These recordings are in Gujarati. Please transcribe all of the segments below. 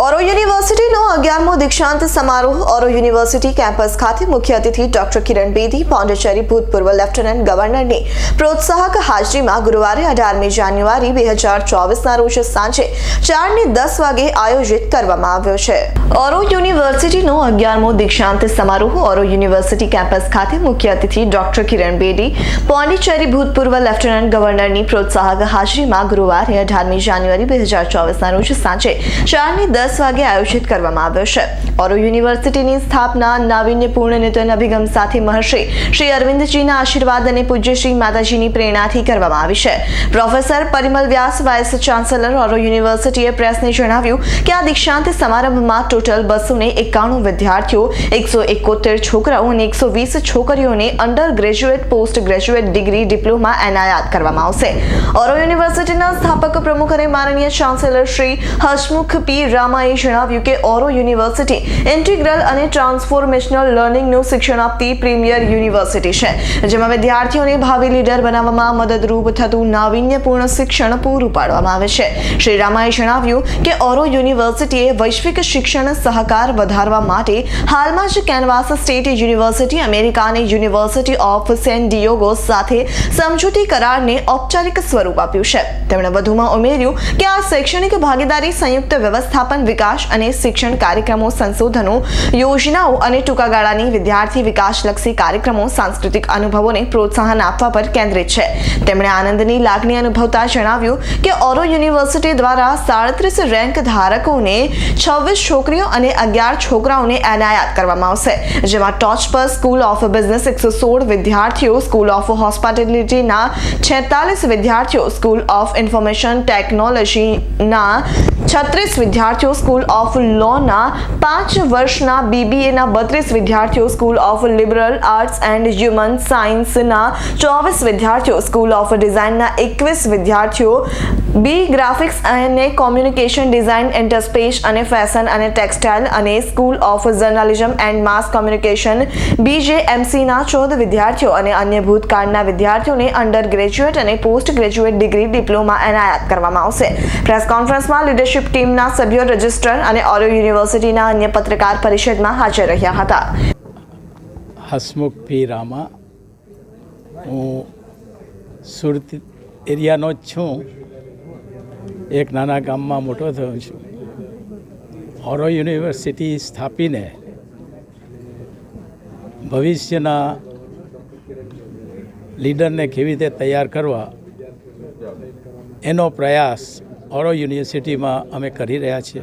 ઓરો યુનિવર્સિટીનો અગિયારમો દીક્ષાંત સમારોહ ઓરો યુનિવર્સિટી કેમ્પસ ખાતે મુખ્ય અતિથિ ડોક્ટર કિરણ બેદી, પોંડેચેરી ભૂતપૂર્વ લેફ્ટનન્ટ ગવર્નરની પ્રોત્સાહક હાજરીમાં ગુરુવારે અઢારમી જાન્યુઆરી બે હજાર ચોવીસના રોજ સાંજે ચારની દસ વાગે આયોજિત કરવામાં આવ્યો છે. ઓરો યુનિવર્સિટીનો અગિયારમો દીક્ષાંત સમારોહ ઓરો યુનિવર્સિટી કેમ્પસ ખાતે મુખ્ય અતિથિ ડોક્ટર કિરણ બેદી, પોંડિચેરી ભૂતપૂર્વ લેફ્ટનન્ટ ગવર્નરની પ્રોત્સાહક હાજરીમાં ગુરુવારે અઢારમી જાન્યુઆરી બે હજાર ચોવીસના રોજ સાંજે ચારની દસ વાગે આયોજિત કરવામાં આવ્યો છે. ઓરો યુનિવર્સિટીની સ્થાપના નાવીન્યપૂર્ણ નૂતન અભિગમ સાથે મહર્ષિ શ્રી અરવિંદજીના આશીર્વાદ અને પૂજ્ય શ્રી માતાજીની પ્રેરણાથી કરવામાં આવી છે. Professor Parimal Vyas, vice chancellor Auro યુનિવર્સિટીએ પ્રેસને જણાવ્યું કે આ દીક્ષાંત સમારંભમાં ટોટલ બસો ને એકાણું વિદ્યાર્થીઓ, એકસો એકોતેર છોકરાઓ અને એકસો વીસ છોકરીઓને undergraduate, post graduate degree diploma એનાયત કરવામાં આવશે. ઓરો યુનિવર્સિટીના સ્થાપક પ્રમુખ અને માનનીય ચાન્સેલર શ્રી હસમુખ પી રામાએ જણાવ્યું કે ઓરો યુનિવર્સિટી ઇન્ટિગ્રલ અને ટ્રાન્સફોર્મેશનલ લર્નિંગનું શિક્ષણ આપતી પ્રીમિયર યુનિવર્સિટી છે, જેમાં વિદ્યાર્થીઓને ભાવિ લીડર બનાવવામાં મદદરૂપ થતું નાવીન્યપૂર્ણ શિક્ષણ પૂરું પાડવામાં આવે છે. શ્રી રામાએ જણાવ્યું કે ઓરો યુનિવર્સિટીએ વૈશ્વિક શિક્ષણ સહકાર વધારવા માટે હાલમાં જ કેનવાસ સ્ટેટ યુનિવર્સિટી અમેરિકાની યુનિવર્સિટી ઓફ સેન ડિયોગો સાથે સમજૂતી કરારને ઔપચારિક સ્વરૂપ આપ્યું છે. તેમણે વધુમાં ઉમેર્યું કે આ શૈક્ષણિક ભાગીદારી સંયુક્ત વ્યવસ્થાપન વિકાસ અને શિક્ષણ કાર્યક્રમો, સંશોધનો, યોજનાઓ અને ટૂંકા ગાળાની વિદ્યાર્થી વિકાસલક્ષી કાર્યક્રમો સાંસ્કૃતિક અનુભવોને પ્રોત્સાહન આપવા પર કેન્દ્રિત છે. તેમણે આનંદની લાગણી અનુભવતા જણાવ્યું કે ઓરો યુનિવર્સિટી દ્વારા સાડત્રીસ રેન્ક ધારકોને છવ્વીસ છોકરીઓ અને અગિયાર છોકરાઓને એનાયત કરવામાં આવશે, જેમાં ટોચ પર સ્કૂલ ઓફ બિઝનેસ એકસો સોળ વિદ્યાર્થીઓ, સ્કૂલ ઓફ હોસ્પિટેલિટીના છેતાલીસ વિદ્યાર્થીઓ, સ્કૂલ ઓફ ઇન્ફોર્મેશન ટેકનોલોજીના છત્રીસ વિદ્યાર્થીઓ સ્કૂલ ઓફ લોના પાંચ વર્ષના બીબીએના બત્રીસ વિદ્યાર્થીઓ school of liberal arts and human સાયન્સના ચોવીસ વિદ્યાર્થીઓ સ્કૂલ ઓફ ડિઝાઇનના એકવીસ વિદ્યાર્થીઓ બી ગ્રાફિક્સ અને કોમ્યુનિકેશન ડિઝાઇન ઇન્ટરસ્પેસ અને ફેશન અને ટેક્સટાઇલ અને school of journalism and mass communication બીજેએમસીના ચૌદ વિદ્યાર્થીઓ અને અન્ય ભૂતકાળના વિદ્યાર્થીઓને અંડર ગ્રેજ્યુએટ અને પોસ્ટ ગ્રેજ્યુએટ ડિગ્રી ડિપ્લોમા એનાયત કરવામાં આવશે. પ્રેસ કોન્ફરન્સમાં લીડરશિપ ટીમના સભ્યો રજિસ્ટ્રાર અને ઓરો યુનિવર્સિટીના અન્ય પત્રકાર પરિષદમાં હાજર રહ્યા હતા. હસમુખ પી રામા. હું સુરત એરિયાનો જ છું. એક નાના ગામમાં મોટો થયો છું. ઓરો યુનિવર્સિટી સ્થાપીને ભવિષ્યના લીડરને કેવી રીતે તૈયાર કરવા એનો પ્રયાસ ઓરો યુનિવર્સિટીમાં અમે કરી રહ્યા છીએ.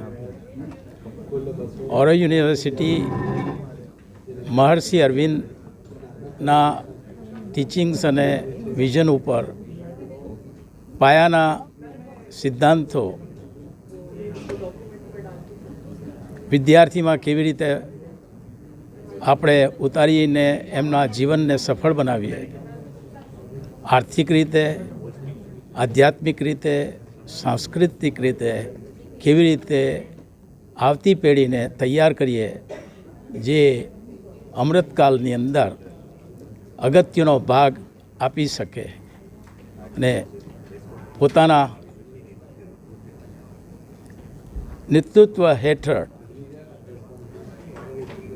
ઓરો યુનિવર્સિટી મહર્ષિ અરવિંદના ટીચિંગ્સ અને વિઝન ઉપર પાયાના સિદ્ધાંતો વિદ્યાર્થીમાં કેવી રીતે આપણે ઉતારીને એમના જીવનને સફળ બનાવીએ. આર્થિક રીતે, આધ્યાત્મિક રીતે સાંસ્કૃતિક રીતે કેવી રીતે આવતી પેઢીને તૈયાર કરીએ, જે અમૃતકાલની અંદર અગત્યનો ભાગ આપી શકે અને પોતાના નેતૃત્વ હેઠળ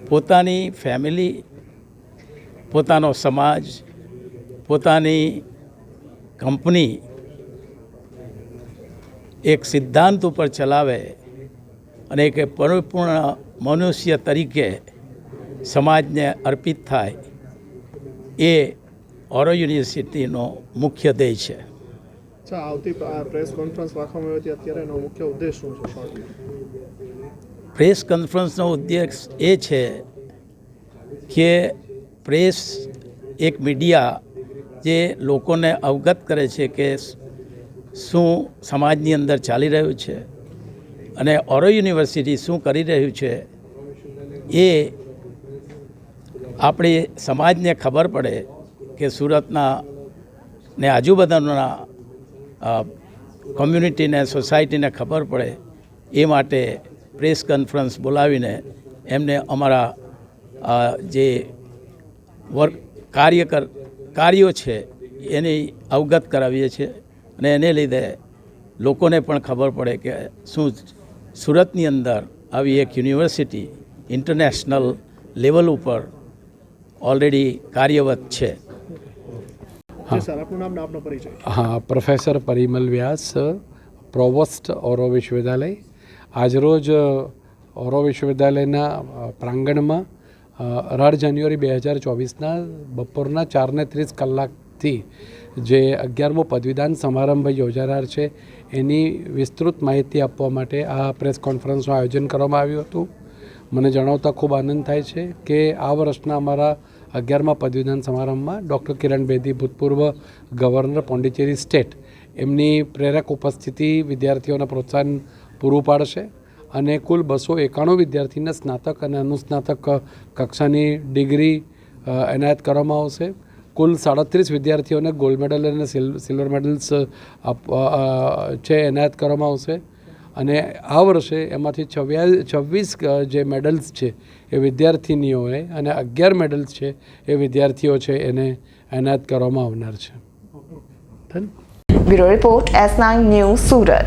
પોતાની ફેમિલી, પોતાનો સમાજ, પોતાની કંપની એક સિદ્ધાંત ઉપર ચલાવે અને એક પરિપૂર્ણ મનુષ્ય તરીકે સમાજને અર્પિત થાય એ ઓરો યુનિવર્સિટીનો મુખ્ય ધ્યેય છે. આવતી પ્રેસ કોન્ફરન્સ રાખવામાં આવી હતી અત્યારે એનો મુખ્ય ઉદ્દેશ શું છે? પ્રેસ કોન્ફરન્સનો ઉદ્દેશ એ છે કે પ્રેસ એક મીડિયા જે લોકોને અવગત કરે છે કે શું સમાજની અંદર ચાલી રહ્યું છે અને ઓરો યુનિવર્સિટી શું કરી રહ્યું છે એ આપણી સમાજને ખબર પડે કે સુરતના ને આજુબાજુના કોમ્યુનિટીને, સોસાયટીને ખબર પડે એ માટે પ્રેસ કોન્ફરન્સ બોલાવીને એમને અમારા જે વર્ક કાર્યકર કાર્યો છે એની અવગત કરાવીએ છીએ. અને એને લીધે લોકોને પણ ખબર પડે કે શું સુરતની અંદર આવી એક યુનિવર્સિટી ઇન્ટરનેશનલ લેવલ ઉપર ઓલરેડી કાર્યરત છે. જી સર આપનું નામ ને આપનો પરિચય. હા પ્રોફેસર પરિમલ વ્યાસ પ્રોવોસ્ટ ઓરો વિશ્વવિદ્યાલય. આજરોજ ઓરો વિશ્વવિદ્યાલયના પ્રાંગણમાં અઢાર જાન્યુઆરી બે હજાર ચોવીસના બપોરના ચારને ત્રીસ કલાકથી જે અગિયારમો પદવીદાન સમારંભ યોજાનાર છે, એની વિસ્તૃત માહિતી આપવા માટે આ પ્રેસ કોન્ફરન્સનું આયોજન કરવામાં આવ્યું હતું. મને જણાવતા ખૂબ આનંદ થાય છે કે આ વર્ષના અમારા અગિયારમા પદવીદાન સમારંભમાં ડૉક્ટર કિરણ બેદી, ભૂતપૂર્વ ગવર્નર પોંડિચેરી સ્ટેટ, એમની પ્રેરક ઉપસ્થિતિ વિદ્યાર્થીઓને પ્રોત્સાહન પૂરું પાડશે અને કુલ બસો એકાણું વિદ્યાર્થીને સ્નાતક અને અનુસ્નાતક કક્ષાની ડિગ્રી એનાયત કરવામાં આવશે. કુલ સાડત્રીસ વિદ્યાર્થીઓને ગોલ્ડ મેડલ અને સિલ- સિલ્વર મેડલ્સ છે, એનાયત કરવામાં આવશે. અને આ વર્ષે એમાંથી છવ્યા, છવ્વીસ જે મેડલ્સ છે એ વિદ્યાર્થીનીઓએ અને અગિયાર મેડલ્સ છે એ વિદ્યાર્થીઓ છે એને એનાયત કરવામાં આવનાર છે. Bureau report S nine news Surat.